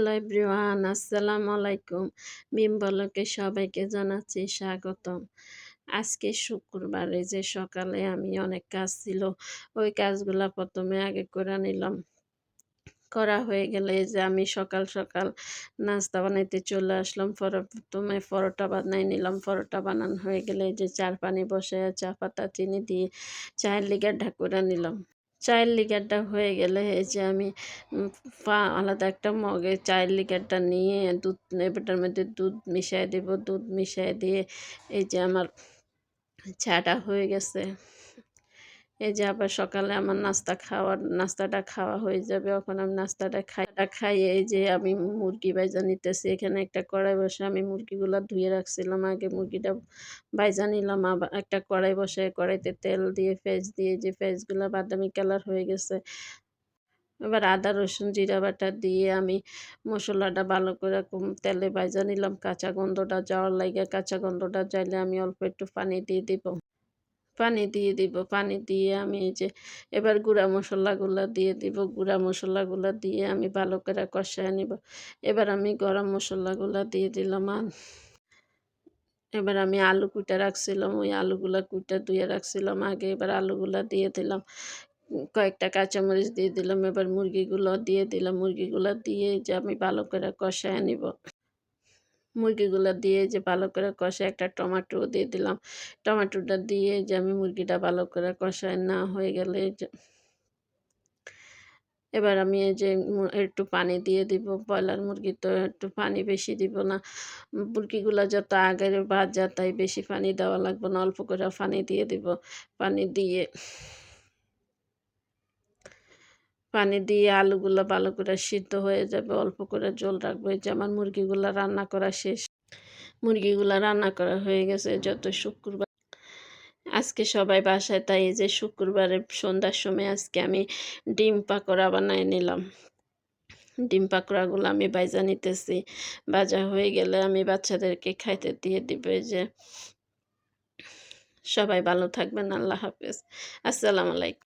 Hello everyone, আসসালামু আলাইকুম। বিম্বলকে সবাইকে জানাচ্ছি স্বাগতম। আজকে শুক্রবারে যে সকালে আমি অনেক কাজ ছিল, ওই কাজগুলো প্রথমে আগে করে নিলাম। করা হয়ে গেলে যে আমি সকাল সকাল নাস্তা বানাইতে চলে আসলাম। প্রথমে পরোটা বানাই নিলাম। পরোটা বানানো হয়ে গেলে যে চার পানি বসে চা পাতা, চিনি দিয়ে চায়ের লিগার ঢাকুরা নিলাম। চায়ের লিকারটা হয়ে গেলে এই যে আমি আলাদা একটা মগে চায়ের লিকারটা নিয়ে দুধ এটার মধ্যে দুধ মিশিয়ে দেব, দুধ মিশিয়ে দিয়ে এই যে আমার চাটা হয়ে গেছে। এই যে আবার সকালে আমার নাস্তা খাওয়ার, নাস্তাটা খাওয়া হয়ে যাবে, এখন আমি নাস্তাটা খাইটা খাইয়ে এই যে আমি মুরগি বাইজা নিতেছি, এখানে একটা কড়াই বসে আমি মুরগিগুলো ধুয়ে রাখছিলাম। আগে মুরগিটা বাইজা নিলাম, আবার একটা কড়াই বসে, কড়াইতে তেল দিয়ে ফেস দিয়ে, যে ফেসগুলো বাদামি কালার হয়ে গেছে। এবার আদা, রসুন, জিরা বাটা দিয়ে আমি মশলাটা ভালো করে তেলে বাইজা নিলাম। কাঁচা গন্ধটা যাওয়ার লাগে, কাঁচা গন্ধটা যাইলে আমি অল্প একটু পানি দিয়ে দিব। পানি দিয়ে দিব। পানি দিয়ে আমি এই যে এবার গুঁড়া মশলাগুলো দিয়ে দিব। গুঁড়া মশলাগুলো দিয়ে আমি ভালো করে কষায় নিব। এবার আমি গরম মশলাগুলো দিয়ে দিলাম এবার আমি আলু কুটে রাখছিলাম। ওই আলুগুলা কুটে ধুয়ে রাখছিলাম। আগে এবার আলুগুলা দিয়ে দিলাম। কয়েকটা কাঁচামরিচ দিয়ে দিলাম। এবার মুরগিগুলো দিয়ে দিলাম। মুরগিগুলো দিয়ে যে আমি ভালো করে কষায় নিব। মুরগিগুলো দিয়ে যে ভালো করে কষে একটা টমেটো দিয়ে দিলাম। টমেটোটা দিয়ে যে আমি মুরগিটা ভালো করে কষায় না হয়ে গেলে এবার আমি এই যে একটু পানি দিয়ে দিব। ব্রয়লার মুরগি তো একটু পানি বেশি দিব না। মুরগিগুলো যত আগের যা তাই বেশি পানি দেওয়া লাগবে না। অল্প করে পানি দিয়ে দিব। পানি দিয়ে পানি দিয়ে আলুগুলো ভালো করে সিদ্ধ হয়ে যাবে, অল্প করে জল রাখব। এই যে আমার মুরগিগুলো রান্না করা শেষ। মুরগিগুলো রান্না করা হয়ে গেছে যত শুক্রবার। আজকে সবাই বাসায়, তাই যে শুক্রবারে সন্ধ্যার সময় আজকে আমি ডিম পাকোড়া বানাই নিলাম। ডিম পাকোড়াগুলো আমি বাইজা নিতেছি। বাজা হয়ে গেলে আমি বাচ্চাদেরকে খাইতে দিয়ে দিবে যে। সবাই ভালো থাকবেন, আল্লাহ হাফেজ। আসসালামু আলাইকুম।